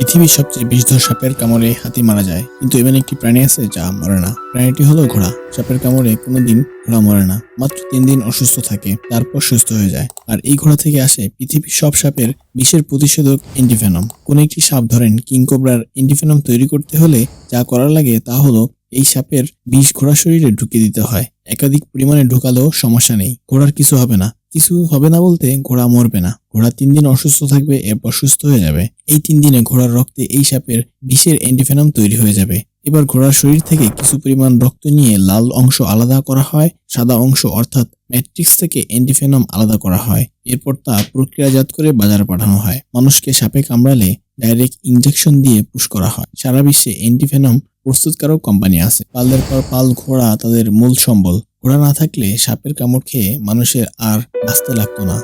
পৃথিবীর সবচেয়ে বিষধর সাপের কামড়ে হাতি মারা যায়, কিন্তু এমন একটি প্রাণী আছে যা মরে না। প্রাণীটি হলো ঘোড়া। সাপের কামড়ে কোনোদিন ঘোড়া মরে না। মাত্র তিন দিন অসুস্থ থাকে, তারপর সুস্থ হয়ে যায়। আর এই ঘোড়া থেকে আসে পৃথিবীর সব সাপের বিষের প্রতিষেধক এন্টিভেনম কোন একটি সাপ ধরেন কিংকোবরার এন্টিভেনম তৈরি করতে হলে যা করার লাগে তা হলো এই সাপের বিষ ঘোড়ার শরীরে ঢুকিয়ে দিতে হয়। একাধিক পরিমাণে ঢোকালেও সমস্যা নেই, ঘোড়ার কিছু হবে না। কিছু হবে না বলতে ঘোড়া মরবে না। ঘোড়া তিন দিন অসুস্থ থাকবে, এরপর সুস্থ হয়ে যাবে। এই তিন দিনে ঘোড়ার রক্তে এই সাপের বিষের অ্যান্টিফেনাম তৈরি হয়ে যাবে। এবার ঘোড়ার শরীর থেকে কিছু পরিমাণ রক্ত নিয়ে লাল অংশ আলাদা করা হয়, সাদা অংশ অর্থাৎ ম্যাট্রিক্স থেকে অ্যান্টিফেনাম আলাদা করা হয়। এরপর তা প্রক্রিয়াজাত করে বাজারে পাঠানো হয়। মানুষকে সাপে কামড়ালে ডাইরেক্ট ইঞ্জেকশন দিয়ে পুশ করা হয়। সারা বিশ্বে অ্যান্টিফেনাম প্রস্তুতকারক কোম্পানি আছে। পালদের পর পাল, ঘোড়া তাদের মূল সম্বল। ঘোড়া না থাকলে সাপের কামড় খেয়ে মানুষের আর আসতে লাগতো না।